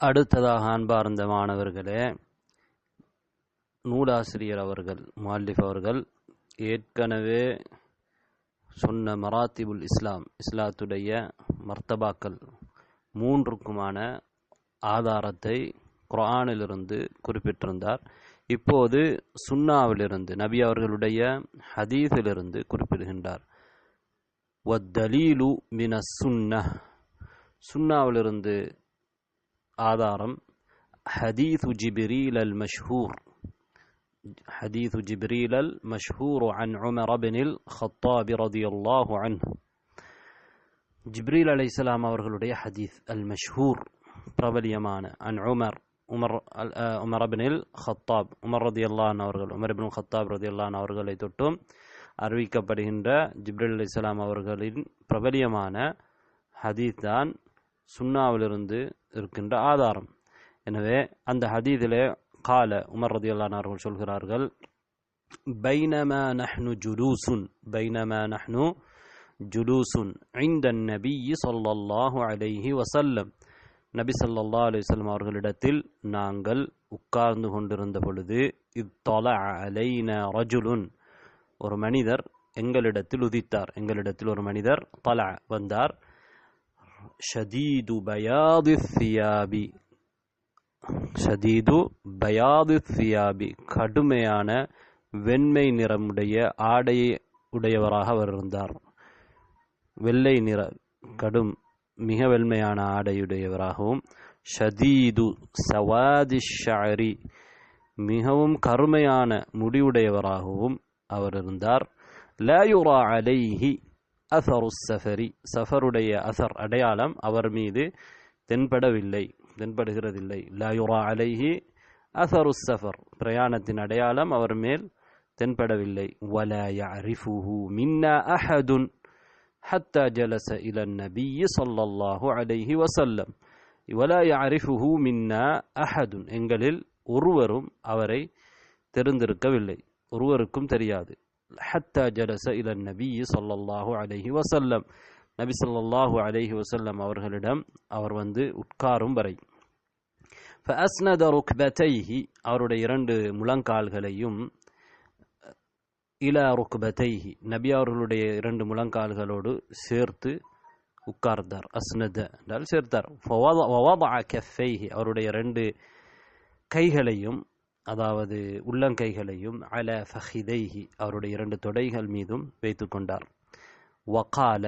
அடுத்ததாக அன்பார்ந்த மாணவர்களே நூலாசிரியர் அவர்கள் மாலிஃப் அவர்கள் ஏற்கனவே சொன்ன மராத்திபுல் இஸ்லாம் இஸ்லாத்துடைய மர்த்தபாக்கள் மூன்றுக்குமான ஆதாரத்தை குரானிலிருந்து குறிப்பிட்டிருந்தார். இப்போது சுன்னாவிலிருந்து நபி அவர்களுடைய ஹதீஸிலிருந்து குறிப்பிடுகின்றார். வத்தலீலு மின சுன்ன சுன்னாவிலிருந்து ஆதாரம் ஹதீது ஜிபிரீல் அல் மஷ்ஹூர் حديث جبريل المشهور عن عمر بن الخطاب رضي الله عنه ஜிப்ரீல் அலைஹிஸ்ஸலாம் அவர்களுடைய ஹதீஸ் அல் மஷ்ஹூர் பிரபலியமான அன் உமர் உமர் அல் உமர் அபினில் ஹத்தாப் உமர் ரதி அல்லான் அவர்கள் உமர் இபின் ஹத்தாப் ரதி அல்லான் அவர்களை தொட்டும் அறிவிக்கப்படுகின்ற ஜிப்ரீல் அலைஹிஸ்ஸலாம் அவர்களின் பிரபலியமான ஹதீஸ் தான் சுன்னாவிலிருந்து இருக்கின்ற ஆதாரம். எனவே அந்த ஹதீதிலே கால உமர் ரதியுல்லான் அவர்கள் சொல்கிறார்கள் பைனமா நஹ்னு ஜுலூசுன் பைனமா நஹ்னு ஜுலூசுன் ஐந்த நபி சொல்லல்லாஹு அலைஹி வசல்லம் நபி சொல்லல்லா அலிசல்லம் அவர்களிடத்தில் நாங்கள் உட்கார்ந்து கொண்டிருந்த பொழுது இத்தொல அலைன ரஜுலுன். ஒரு மனிதர் எங்களிடத்தில் உதித்தார். எங்களிடத்தில் ஒரு மனிதர் தலா வந்தார். ஷதீது பயாது சியாபி ஷதீது பயாது சியாபி கடுமையான வெண்மை நிறமுடைய ஆடையை உடையவராக அவர் இருந்தார். வெள்ளை நிற கடும் மிக வெண்மையான ஆடையுடையவராகவும் ஷதீது சவாதி ஷாரி மிகவும் கருமையான முடிவுடையவராகவும் அவர் இருந்தார். லயுரா அலைஹி அசரு சஃபரி சஃபருடைய அசர் அடையாளம் அவர் மீது தென்படவில்லை தென்படுகிறதில்லை லயுரா அலைஹி அசரு சஃபர் பிரயாணத்தின் அடையாளம் அவர் மேல் தென்படவில்லை வலய அரிஃபுஹு மின்னா அஹதுன் ஹத்தா ஜலச இலன் நபி சொல்லல்லாஹு அலைஹி வசல்லம் வலா யாரிஃபுஹு மின்னா அஹதுன் எங்களில் ஒருவரும் அவரை தெரிந்திருக்கவில்லை ஒருவருக்கும் தெரியாது حتى جلس إلى النبي صلى الله عليه وسلم நபி ஸல்லல்லாஹு அலைஹி வஸல்லம் அவர்களிடம் அவர் வந்து உட்காரும் வரை فأسند ركبتيه அவருடைய இரண்டு முழங்கால்களையும் இலா ருக்பதைஹி நபி அவர்களுடைய இரண்டு முழங்கால்களோடு சேர்த்து உட்கார்ந்தார் அஸ்னத என்றால் சேர்த்தார் கஃபைஹி அவருடைய ரெண்டு கைகளையும் அதாவது உள்ளங்கைகளையும் அல ஃபஹிதைஹி அவருடைய இரண்டு தொடைகள் மீதும் வைத்து கொண்டார். வகால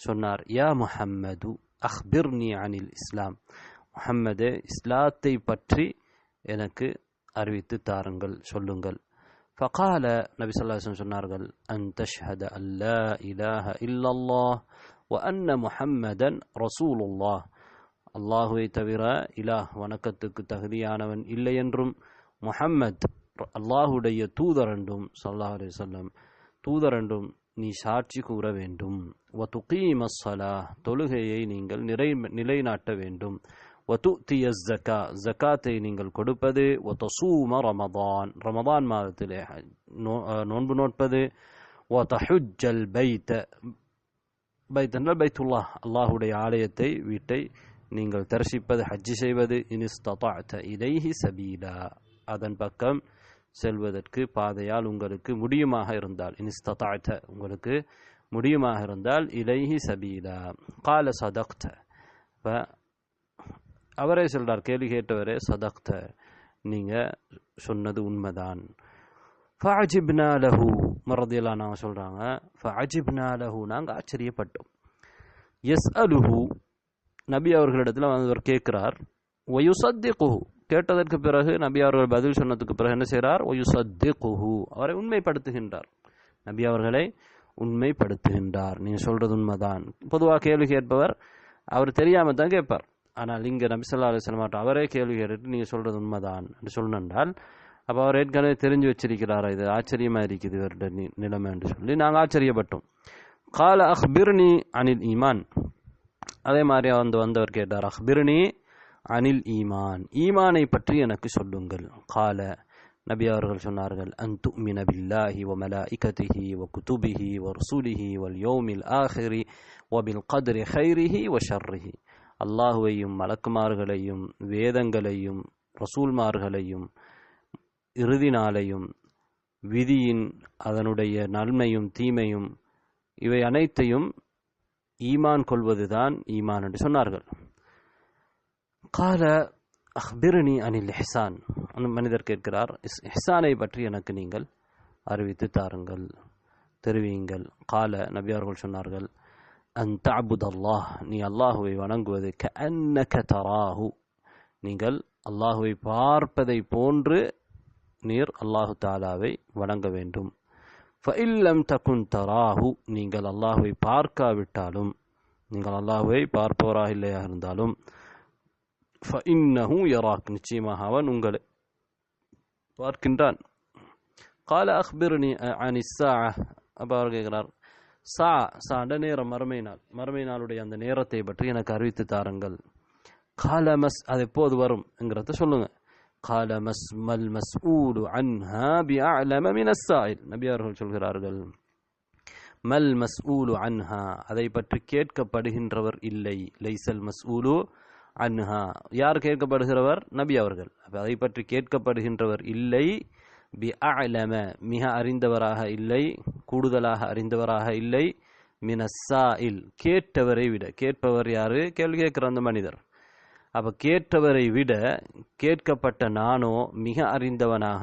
சொன்னார் யா முஹம்மது அஹ்பிர்னி அனில் இஸ்லாம். முஹம்மது இஸ்லாத்தை பற்றி எனக்கு அறிவித்து தாருங்கள் சொல்லுங்கள். ஃபகால நபி சொல்லாஹம் சொன்னார்கள் அன் தஷ்ஹத அல்லா இலாஹ இல்லல்லாஹ் வ அன்ன முஹம்மதன் ரசூலுல்லாஹ். அல்லாஹுவை தவிர இலா வணக்கத்துக்கு தகுதியானவன் இல்லை என்றும் முஹம்மத் அல்லாஹுடைய தூதரண்டும் என்றும் சல்லாஹ் அலி சொல்லம் தூதர் நீ சாட்சி கூற வேண்டும். ஒ துக்கீமஸ்ஸலா தொழுகையை நீங்கள் நிறை நிலைநாட்ட வேண்டும். வத்துத்திய ஜக்கா ஜக்காத்தை நீங்கள் கொடுப்பது. ஒ ரமதான் ரமதான் மாதத்தில் நோன்பு நோட்பது. ஒ தஹுஜல் பைத்த பைத் என்றால் பைத்துல்லா அல்லாஹுடைய ஆலயத்தை வீட்டை நீங்கள் தரிசிப்பது ஹஜ்ஜி செய்வது இனிஸ்ததாத்த இலைஹி சபீலா. அதன் பக்கம் செல்வதற்கு பாதையால் உங்களுக்கு முடியுமாக இருந்தால் இனிஸ்ததாத்த உங்களுக்கு முடியுமாக இருந்தால் இலைஹி சபீலா. கால சதக்த. அவரே சொல்கிறார் கேள்வி கேட்டவரே சதக்த. நீங்க சொன்னது உண்மைதான். ஃபஅஜிப்னா லஹு. மறதியெல்லாம் நாங்கள் சொல்கிறாங்க ஃபஅஜிப்னா லஹு. நாங்கள் ஆச்சரியப்பட்டோம். எஸ் அலுஹு நபி அவர்களிடத்தில் அவர் கேட்கிறார். ஒயுசத்திகுஹு கேட்டதற்கு பிறகு நபி அவர்கள் பதில் சொன்னதுக்கு பிறகு என்ன செய்கிறார்? ஒயுசத்திகுஹு அவரை உண்மைப்படுத்துகின்றார். நபி அவர்களை உண்மைப்படுத்துகின்றார். நீங்கள் சொல்கிறது உண்மைதான். பொதுவாக கேள்வி கேட்பவர் அவர் தெரியாமல் தான் கேட்பார். ஆனால் இங்கே நபி சொல்லா அலிஸ்லாம் அவரே கேள்வி கேட்டுட்டு நீங்கள் சொல்கிறது உண்மைதான் என்று சொல்லணுன்றால் அப்போ அவர் ஏற்கனவே தெரிஞ்சு வச்சிருக்கிறாரா? இது ஆச்சரியமாக இருக்குது இவருடைய நிலைமை என்று சொல்லி நாங்கள் ஆச்சரியப்பட்டோம். கால அஹ்பிர்னி அனில் ஈமான். அதே மாதிரி வந்து வந்தவர் கேட்டார் அஹ்பிர்னி அனில் ஈமான். ஈமானை பற்றி எனக்கு சொல்லுங்கள். கால நபி அவர்கள் சொன்னார்கள் அன் துமின பில்லாஹி வ மலாஇகதிஹி வ குதுபிஹி வ ரசூலிஹி வல் யௌமில் ஆஹிரி வ பில் கத்ரி ஹைரிஹி வ ஷர்ரிஹி. அல்லாஹுவையும் மலக்குமார்களையும் வேதங்களையும் ரசூல்மார்களையும் இறுதி நாளையும் விதியின் அதனுடைய நன்மையும் தீமையும் இவை அனைத்தையும் ஈமான் கொள்வதுதான் ஈமான் என்று சொன்னார்கள். கால அஹ்பிர்னி அனில் இஹ்சான். மனிதர் கேட்கிறார் இஸ்- பற்றி எனக்கு நீங்கள் அறிவித்து தாருங்கள் தெரிவியுங்கள். கால நபியார்கள் சொன்னார்கள் அன் தாபுத் அல்லாஹ் நீ அல்லாஹுவை வணங்குவது க அன்னக தராஹு. நீங்கள் அல்லாஹுவை பார்ப்பதை போன்று நீர் அல்லாஹு தாலாவை வணங்க வேண்டும். ஃபஇல்லம் தகுன் தராஹு நீங்கள் அல்லாஹுவை பார்க்காவிட்டாலும் நீங்கள் அல்லாஹுவை பார்ப்பவராக இல்லையாக இருந்தாலும் ஃபஇன்னஹும் யராக் நிச்சயமாக அவன் உங்களை பார்க்கின்றான். கால அக்பிர்னி அனிசா அப்போ அவர் கேட்கிறார் சா சாண்ட நேரம் மறுமை நாள். மறுமை நாளுடைய அந்த நேரத்தை பற்றி எனக்கு அறிவித்து தாருங்கள். கால மஸ் அது எப்போது வரும்? என்கிறத சொல்லுங்கள் கால மஸ் மல் மஸ் அன்ஹா பி அலம மின் அஸ்ஸாயில் நபி அவர்கள் சொல்கிறார்கள் மல் மஸ்ஊலு அன்ஹா அதை பற்றி கேட்கப்படுகின்றவர் இல்லை. லைசல் மஸ்ஊலு அன்ஹா யார் கேட்கப்படுகிறவர்? நபி அவர்கள். அதை பற்றி கேட்கப்படுகின்றவர் இல்லை. பி அலம மிக அறிந்தவராக இல்லை. கூடுதலாக அறிந்தவராக இல்லை. மினஸ்ஸாயில் கேட்டவரை விட. கேட்பவர் யாரு? கேள்வி கேட்கிற அந்த மனிதர். அப்போ கேட்டவரை விட கேட்கப்பட்ட நானோ மிக அறிந்தவனாக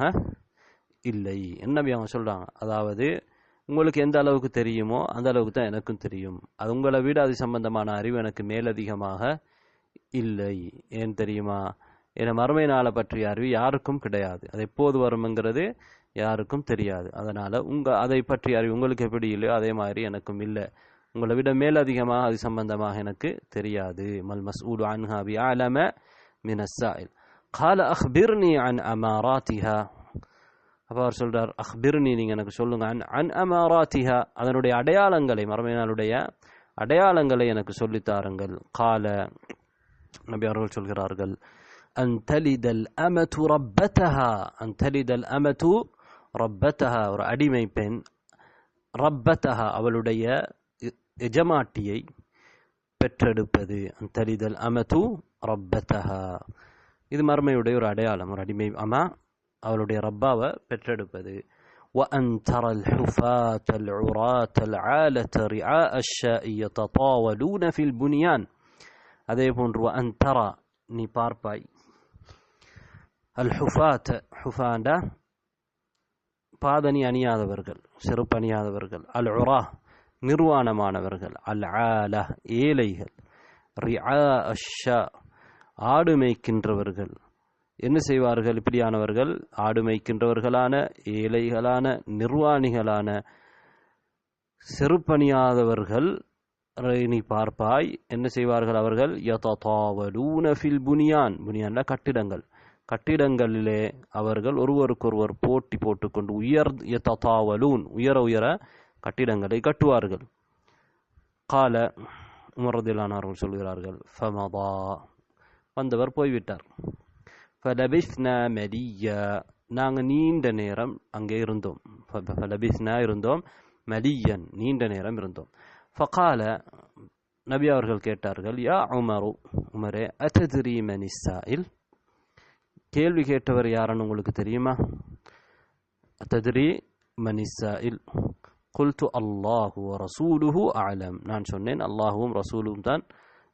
இல்லை. என்ன நபி அவங்க சொல்கிறாங்க அதாவது உங்களுக்கு எந்த அளவுக்கு தெரியுமோ அந்த அளவுக்கு தான் எனக்கும் தெரியும். அது உங்களை விட அது சம்பந்தமான அறிவு எனக்கு மேலதிகமாக இல்லை. ஏன் தெரியுமா? என மறுமை நாளை பற்றிய அறிவு யாருக்கும் கிடையாது. அது எப்போது வரும்ங்கிறது யாருக்கும் தெரியாது. அதனால் உங்கள் அதை பற்றிய அறிவு உங்களுக்கு எப்படி இல்லையோ அதே மாதிரி எனக்கும் இல்லை. உங்களை விட மேல் அதிகமாக அது சம்பந்தமாக எனக்கு தெரியாது மல் மஸ்ஊலு அன்ஹா பி ஆலம மின சாயில் கால அஹ்பிர்னி அன் அமாராத்திஹா அப்போ அவர் சொல்கிறார் அஹ்பிர்னி நீங்கள் எனக்கு சொல்லுங்க அன் அன் அமாராத்திஹா அதனுடைய அடையாளங்களை மரமையினாளுடைய அடையாளங்களை எனக்கு சொல்லித்தாருங்கள் கால நபி அவர்கள் சொல்கிறார்கள் அன் தலிதல் அமது ரப்பத்தஹா அன் தலிதல் அமது ரப்பத்தஹா ஒரு அடிமை பெண் ரப்பத்தஹா அவளுடைய எஜமாட்டியை பெற்றெடுப்பது அன் தலிதல் அமது ரப்பத்தஹா இது மறுமையுடைய ஒரு அடையாளம் ஒரு அடிமை அம்மா அவளுடைய ரப்பாவை பெற்றெடுப்பது وأن ترى الحفاة العراة العالة رعاء الشاء يتطاولون في البنيان அதே போன்று وأن ترى நீ பார்ப்பாய் அல் ஹுஃபாத் ஹுஃபாண்டா பாதணி அணியாதவர்கள் செருப்பு அணியாதவர்கள் அல் உரா நிர்வாணமானவர்கள் அல் ஆல ஏழைகள் ரிஆ அஷா ஆடு மேய்க்கின்றவர்கள் என்ன செய்வார்கள்? இப்படியானவர்கள் ஆடு மேய்க்கின்றவர்களான ஏழைகளான நிர்வாணிகளான செருப்பணியாதவர்கள் நீ பார்ப்பாய் என்ன செய்வார்கள் அவர்கள்? யததாவலூன ஃபில் புனியான் புனியான கட்டிடங்கள். கட்டிடங்களிலே அவர்கள் ஒருவருக்கொருவர் போட்டி போட்டுக்கொண்டு உயர் யதாவலூன் உயர உயர கட்டிடங்களை கட்டுவார்கள். கால உமரதிலானார்கள் சொல்கிறார்கள் ஃபமதா. வந்தவர் போய்விட்டார். ஃபலபிஸ்னா மெலிய நாங்கள் நீண்ட நேரம் அங்கே இருந்தோம். ஃப- ஃபலபிஸ்னா இருந்தோம். மலியன் நீண்ட நேரம் இருந்தோம். ஃபகால நபி அவர்கள் கேட்டார்கள் யா உமரு உமரே அத்ததிரி மனிசாயில் கேள்வி கேட்டவர் யாருன்னு உங்களுக்கு தெரியுமா? அத்ததிரி மனிசாயில் குல்து அல்லாஹு ரசூலுஹு ஆலம் நான் சொன்னேன் அல்லாஹுவும் ரசூலும் தான்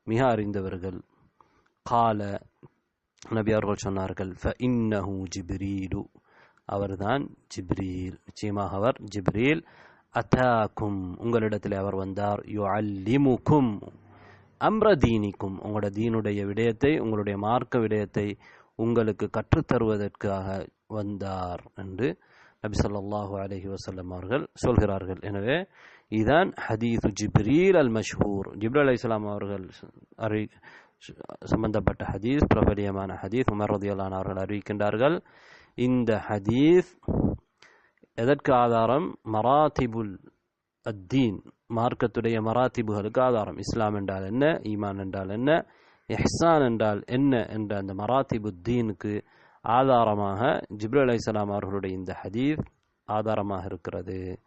மிக அறிந்தவர்கள். கால நபி அவர்கள் சொன்னார்கள் ஃப இன்னஹு ஜிப்ரீலு. அவர்தான் ஜிப்ரீல். நிச்சயமாக அவர் ஜிப்ரீல். அத்தாக்கும் உங்களிடத்தில் அவர் வந்தார் யு அல்லிமுக்கும் அம்ர தீனிக்கும். உங்களோட தீனுடைய விடயத்தை உங்களுடைய மார்க்க விடயத்தை உங்களுக்கு கற்றுத்தருவதற்காக வந்தார் என்று நபி ஸல்லல்லாஹு அலைஹி வஸல்லம் அவர்கள் சொல்கிறார்கள். எனவே இதுதான் ஹதீது ஜிப்ரீல் அல் மஷ்ஹூர் ஜிப்ரீல் அலைஹிஸ்ஸலாம் அவர்கள் அறி சம்பந்தப்பட்ட ஹதீஸ் பிரபலியமான ஹதீஸ் உமர் ரதியல்லான் அவர்கள் அறிவிக்கின்றார்கள். இந்த ஹதீஸ் எதற்கு ஆதாரம்? மராத்திபுல் அத்தீன் மார்க்கத்துடைய மராத்திபுகளுக்கு ஆதாரம். இஸ்லாம் என்றால் என்ன? ஈமான் என்றால் என்ன? இஹ்சான் என்றால் என்ன? என்ற அந்த மராத்திபு தீனுக்கு ஆதாரமாக ஜிப்ரு அலைஹிஸ்ஸலாம் அவர்களுடைய இந்த ஹதீஸ் ஆதாரமாக இருக்கிறது.